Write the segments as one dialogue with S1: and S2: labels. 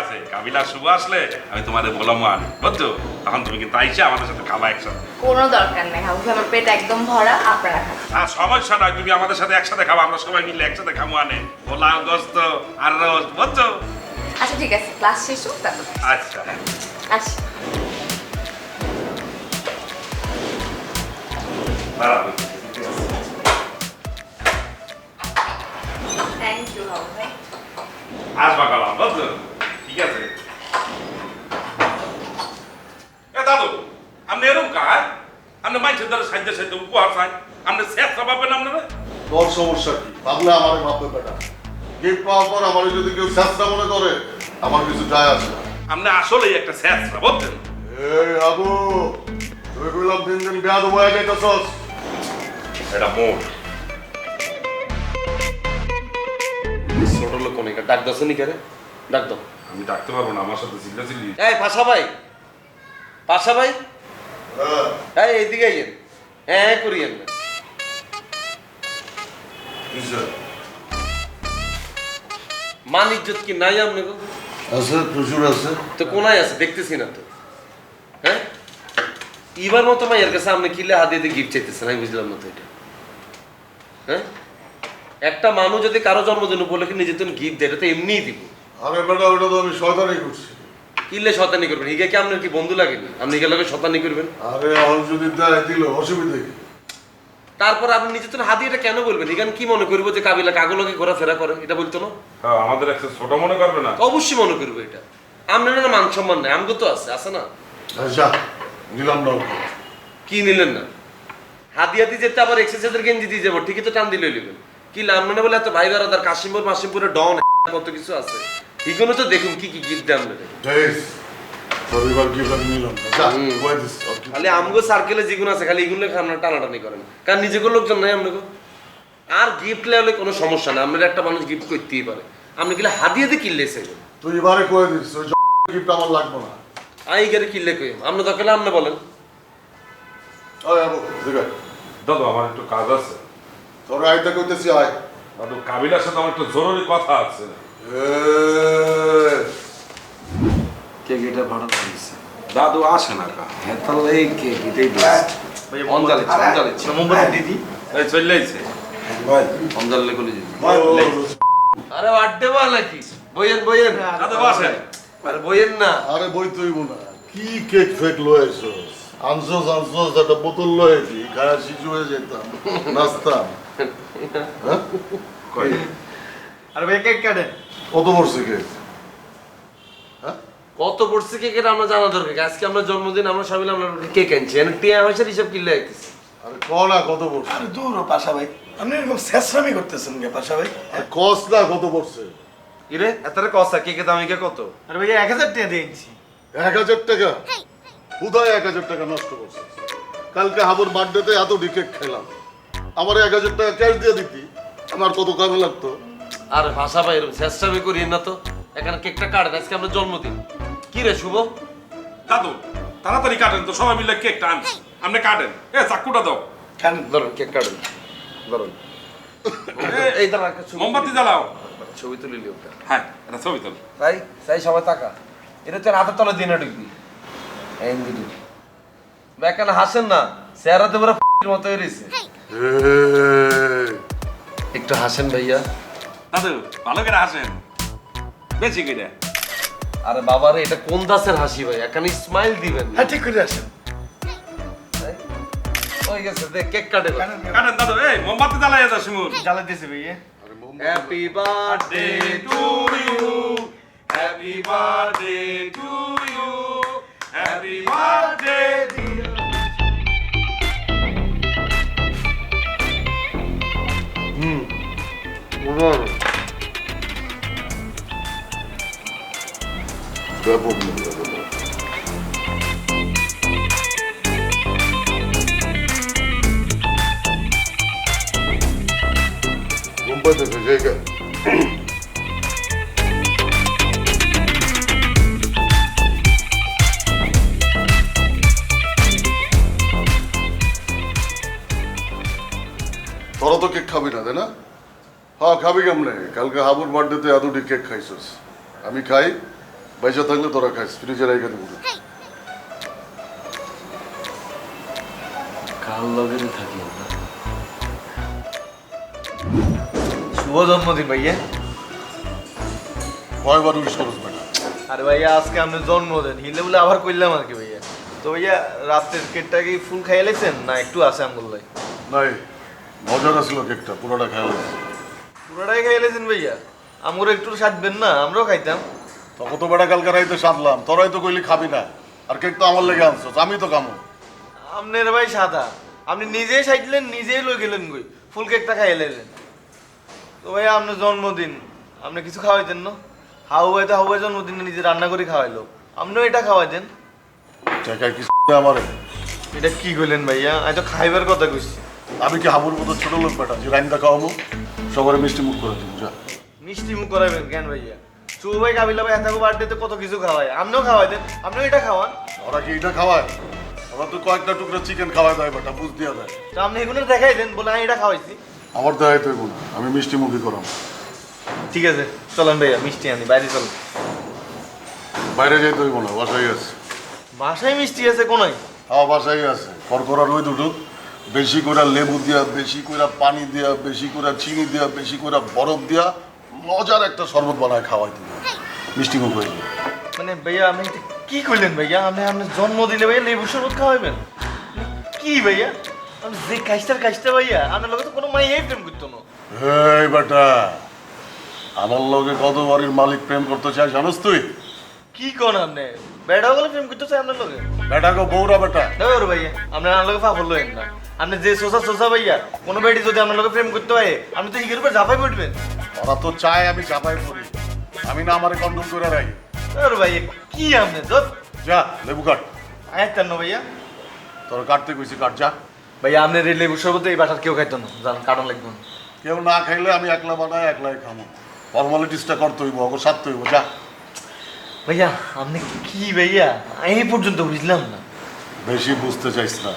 S1: আছে কাবিলা শুভ আসলে আমি তোমাদের বললাম আনি বুঝছ? তখন তুমি কিন্তু আইসা আমাদের সাথে খাবা একসাথে।
S2: কোনো দরকার নেই আমার পেট একদম ভরা আপনারা খান।
S1: আর সমস্যা নয় তুমি আমাদের সাথে একসাথে খাব আমরা সবাই মিলে একসাথে খাব আনে। পোলাও গোস্ত আর রোজ বুঝছ?
S2: আচ্ছা ঠিক আছে ক্লাস শেষ হোক তারপর।
S1: আচ্ছা।
S2: ভাই
S1: আসবা কালাম বুঝছ? ঠিক আছে? এ দাদু আপনি এরকম কাজ? আপনি মাইছের দ্বারা সাহায্য সাহায্য উপহার চাই আপনি শেষ পাবেন আপনারা
S3: তোর সমস্যা কি? ভাবলে আমার ভাববে বেটা। গিফট পাওয়ার পর আমার যদি কেউ চেষ্টা মনে করে আমার কিছু যায় আসে না।
S1: আপনি আসলেই একটা শেষ বুঝছেন?
S3: এই আবু তুই কইলাম দিন দিন বিয়া দেবো যাইতেছস।
S1: এটা মোট
S4: ছোট লোক অনেক ডাক দাও নি কেরে ডাক দাও।
S1: আমি ডাকতে পারব না আমার সাথে চিল্লা চিল্লি
S4: এই পাশা ভাই। পাশা ভাই।
S3: হ্যাঁ।
S4: এই এইদিকে আইয়েন। হ্যাঁ করিয়েন। না
S3: কিসের?
S4: মান ইজ্জত কি নাই আপনি
S3: আছে প্রচুর আছে।
S4: তো কোনায় আছে? দেখতেছি না তো। হ্যাঁ? এবার মতো মাইয়ের কাছে আপনি কিলে হাতে দিয়ে গিফট চাইতেছেন আমি বুঝলাম না তো এটা। হ্যাঁ? একটা মানুষ যদি কারও জন্মদিন উপলক্ষে নিজের জন্য গিফট দেয় এটা তো এমনিই দিব।
S3: আরে বেটা ওটা তো আমি শয়তানি করছি।
S4: কিলে শতানি করবেন? হিগে কি আপনার কি বন্ধু লাগেনি আপনি হিগে লাগে শতানি করবেন।
S3: আরে যদি দেয় দিল অসুবিধা কি?
S4: তারপর আপনি নিজের জন্য হাতি এটা কেন বলবেন? এখানে কি মনে করব যে কাবিলা কাগলকে ঘোরাফেরা করে? এটা বলতো না?
S1: হ্যাঁ, আমাদের একটা ছোট মনে করবে না?
S4: অবশ্যই মনে করব এটা। আপনার না মান সম্মান নেই আমগো তো আছে আছে না?
S3: আচ্ছা নিলাম না ওকে।
S4: কি নিলেন না? হাতি হাতি যেতে আবার এক্সারসাইজের গেঞ্জি দিয়ে যাব ঠিকই তো টান দিলে নেবেন কি না বলে এত ভাই বেড়াদার কাশিমপুর মাসিমপুরে ডন কত কিছু আছে। এগুলো তো দেখুন কি কি গিফট
S3: রবিবার আমি নিলাম। কি-
S4: খালি আমগো সার্কেলে যেগুলো আছে খালি এগুলো আপনারা টানাটানি করেন। কারণ নিজেকে লোকজন নাই আপনাকে আর গিফট লেওয়ালে কোনো সমস্যা না আপনার একটা মানুষ গিফট করতেই পারে। আপনি গেলে হাতিয়ে দিয়ে কিনলে সেগুলো
S3: তুই এবারে কয়ে দিস ওই গিফট আমার লাগবে না।
S4: আই গেলে কিনলে কই আপনি দরকার আপনি বলেন।
S3: ওই আবু দিবে।
S1: দাদু আমার একটু কাজ আছে।
S3: তোর আইতে কইতেছি আয়।
S1: দাদু কাবিলার সাথে আমার একটু জরুরি কথা আছে।
S5: কেক এটা ভাড়া দিয়েছে
S1: দাদু আসে না কা
S5: হ্যাঁ তাহলে এই কেক এটাই দিয়েছে অঞ্জালি অঞ্জালি মোমবাতি দিদি।
S1: এই চললেইছে
S5: অঞ্জালি করে দিদি
S4: আরে আড্ডে বা নাকি? বইয়েন বইয়েন।
S1: দাদু বসেন
S4: আরে বইয়েন না।
S3: আরে বই তুই না। কি কেক ফেক লয়েছ আনসোস আনসোস একটা বোতল লয়েছি খায়া শিশু হয়ে যেতাম নাচতাম। হ্যাঁ?
S6: আর ভাই কেক কাটেন।
S3: কত পড়ছে কেক
S4: কত পড়ছে কেক এটা আমরা জানা দরকার? আজকে আমরা জন্মদিন আমরা সবাই আমরা কেক আনছি এনে টিয়া হয়েছে হিসাব কিনলে আইতেছি।
S3: আরে ক না কত পড়ছে?
S6: আরে দূর ও পাশা ভাই। আপনি এরকম শেষরামি করতেছেন কে পাশা ভাই?
S3: আরে কস না কত পড়ছে?
S4: ইরে এতারে কসা কেকের দাম ইকে কত?
S6: আরে ভাই এক হাজার টাকা দিয়েছি
S3: এক হাজার টাকা? উদয় এক হাজার টাকা নষ্ট করছে। কালকে হাবুর বার্থডেতে এত কেক খেলাম। আমার এক হাজার টাকা ক্যাশ দিয়ে দিতি আমার কত কামে লাগতো?
S4: আর ভাষা ভাই এরকম চেষ্টা করিয়েন না তো। এখানে কেকটা কাটেন আজকে আমরা জন্মদিন। কি রে শুভ?
S1: দাদু তাড়াতাড়ি কাটেন তো সবাই মিলে কেকটা আনছি। আপনি কাটেন। এ চাকুটা দাও।
S6: খান
S4: ধরুন কেক কাটেন। ধরুন। এই দাঁড়া
S1: মোমবাতি
S4: তুলি।
S1: জ্বালাও।
S4: ছবি তুলি লিও
S1: হ্যাঁ এটা ছবি তোল।
S4: তাই তাই সবাই টাকা এটা তোর হাতের তলে দিনে ঢুকবি। এই দিদি বেকান হাসেন না। চেহারাতে পুরো মতো হয়ে রয়েছে। একটু হাসেন ভাইয়া।
S1: দাদু ভালো করে আসেন বেশি করে।
S4: আরে বাবারে এটা কোন দাসের হাসি ভাই? এখানে স্মাইল দিবেন
S6: হ্যাঁ ঠিক করে আসেন?
S4: ওই গেছে দেখ কেক কাটে
S6: কাটেন
S1: দাদু এই মোমবাতি জ্বালাই দাও শিমুল।
S6: জ্বালা দিয়েছে ভাইয়া
S4: happy birthday
S1: to you happy birthday to you happy birthday
S3: তোরা তো কেক খাবি না, তাই না? হ্যাঁ খাবি কেমনে? কালকে হাবুর বার্থডেতে এতটি কেক খাইছস। আমি খাই পয়সা থাকলে তোরা খাইস ফ্রিজে রেখে দেবো।
S4: কাল লগেরে থাকি আমরা।
S5: শুভ জন্মদিন ভাইয়া।
S3: কয়বার উইশ করস বেটা
S5: আরে ভাইয়া আজকে জন্মদিন হিলে বলে আবার করলাম আর কি ভাইয়া। তো ভাইয়া রাতের কেকটা কি ফুল খাইয়ে লেছেন না একটু আছে আমগুল ভাই
S3: নাই মজার আসলো কেকটা পুরোটা খেয়াল
S5: পুরোটাই খাইয়ে লেছেন ভাইয়া? আমগুলো একটু সাজবেন না আমরাও খাইতাম।
S3: তখন তো বেটা কালকে রাইতে সাধলাম তোরাই তো কইলি খাবি না। আর কেক তো আমার লেগে আনছস আমি তো কামো
S5: আপনার ভাই সাদা। আপনি নিজেই সাইডলেন নিজেই লই গেলেন গই ফুল কেকটা খাইয়ে লেলেন তো ভাইয়া আপনার জন্মদিন আপনি কিছু খাওয়াইতেন না? হাউ ভাই তো হাউ ভাই জন্মদিনে নিজে রান্না করে খাওয়াইলো। আপনিও এটা খাওয়াইতেন?
S3: আমার?
S5: এটা কি কইলেন ভাইয়া? আমি তো খাইবার কথা কইছি।
S3: আমি কি হাবুর মতো ছোট লোক বেটা? যে রাইন্দা খাওয়াবো সবার মিষ্টি মুখ করে দিব যা।
S5: মিষ্টি মুখ করাবেন কেন ভাইয়া? চু ভাই কাবিলা ভাই এত বার্থডেতে কত কিছু খাওয়ায়? আপনিও খাওয়াই দেন আপনিও এটা খাওয়ান।
S3: ওরা কি এটা খাওয়ায়? ওরা তো কয়েকটা টুকরো চিকেন খাওয়ায় দেয় বেটা বুঝ দিয়া দেয়
S5: তো আপনি এগুলো দেখাই দেন বলে আমি এটা খাওয়াইছি।
S3: আমার দেয় তো এগুলো আমি মিষ্টি মুখই করাম
S5: ঠিক আছে চলেন ভাইয়া মিষ্টি আনি বাইরে চলেন।
S3: বাইরে যাইতে হইব না বাসায় আছে।
S5: বাসায় মিষ্টি আছে কোনাই?
S3: আমার বাসায় আছে। করকরা রই দুটো বেশি করে লেবু দিয়া বেশি করে পানি দিয়া বেশি করে চিনি দিয়া বেশি করে বরফ দিয়া মজার একটা শরবত বানায় খাওয়াই দিব মিষ্টি হয়ে যাবে।
S5: মানে ভাইয়া আপনি কি কইলেন ভাইয়া? আপনি আপনার জন্মদিনে ভাইয়া লেবু শরবত খাওয়াবেন কি ভাইয়া? আমি যে কাজটার কাজটা ভাইয়া আপনার লোকে তো কোনো মাই এই প্রেম করতো না।
S3: এই বেটা আমার লগে কত বাড়ির মালিক প্রেম করতে চায় জানোস তুই?
S5: কি কোন আপনি? বেড়া গেলে প্রেম করতে চাই আপনার লোকে
S3: বেটা গো বৌরা বেটা।
S5: দেখো ভাইয়া আপনার আমার লোকে ফাফল লইেন না। আপনি যে সোসা সোসা ভাইয়া কোনো বেটি যদি আপনার লোকে প্রেম করতে হয় আপনি তো হিগের উপর ঝাঁপাই পড়বেন।
S3: ওরা তো চায় আমি চাপাই পড়ি। আমি না আমারে কন্ট্রোল করে রাখি।
S5: ওর ভাইয়া কি আপনি যত
S3: যা লেবু কাট।
S5: আয়াতেন না ভাইয়া।
S3: তোর কাটতে কইছি কাট যা।
S5: ভাইয়া আপনার এই লেবু শরবত এই বাসার কেউ খাইতো না। জান কারণ লাগবে
S3: কেউ না খাইলে আমি একলা বানাই একলাই খামো। ফর্মালিটিসটা করতে হইব ওকে সারতে হইব যা।
S5: ভাইয়া আপনি কি ভাইয়া? এই পর্যন্ত বুঝলাম না।
S3: বেশি বুঝতে চাইছ না।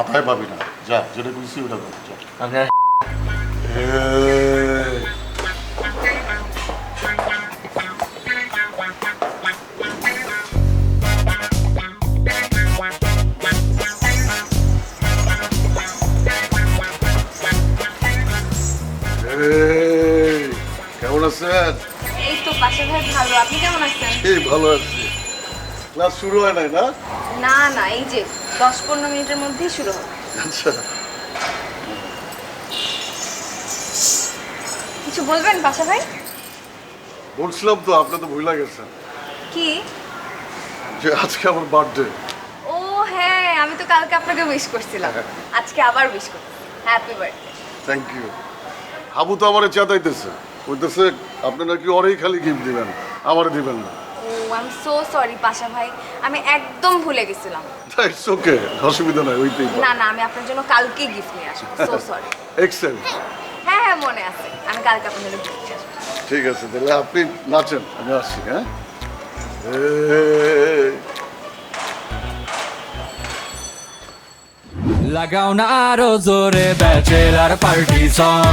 S3: আতায় পাবি না। যা যেটা কইছি ওটা কর যা।
S5: আপনি
S3: আছেন
S2: এই তো পাশে ভাই ভালো আপনি কেমন আছেন?
S3: এই ভালো আছি। ক্লাস শুরু হয় নাই না?
S2: না না এই যে দশ পনেরো মিনিটের মধ্যেই শুরু হবে।
S3: আচ্ছা।
S2: কিছু বলবেন পাশা ভাই?
S3: বলছিলাম তো আপনি তো ভুলে গেছেন
S2: কি?
S3: যে আজকে আমার বার্থডে
S2: ও হ্যাঁ আমি তো কালকে আপনাকে উইশ করছিলাম। আজকে আবার উইশ করছি। Happy birthday
S3: thank you Habu তো আমারে চেতাইতেছে কইতেছে আপনি নাকি ওরেই খালি গিফট দিবেন আমারে দিবেন না।
S2: ও I am so sorry Pasha ভাই। আমি একদম ভুলে গেছিলাম।
S3: ইটস ওকে অসুবিধা নাই ওইটাই
S2: না না আমি আপনার জন্য কালকে গিফট নিয়ে আসব সো সরি
S3: এক্সেল
S2: হ্যাঁ হ্যাঁ মনে আছে। আমি কালকে আপনার জন্য গিফট নিয়ে আসব।
S3: ঠিক আছে তাহলে আপনি নাচেন আমি আসছি হ্যাঁ?
S7: লাগাও না আরও জোরে ব্যাচেলার পার্টি সং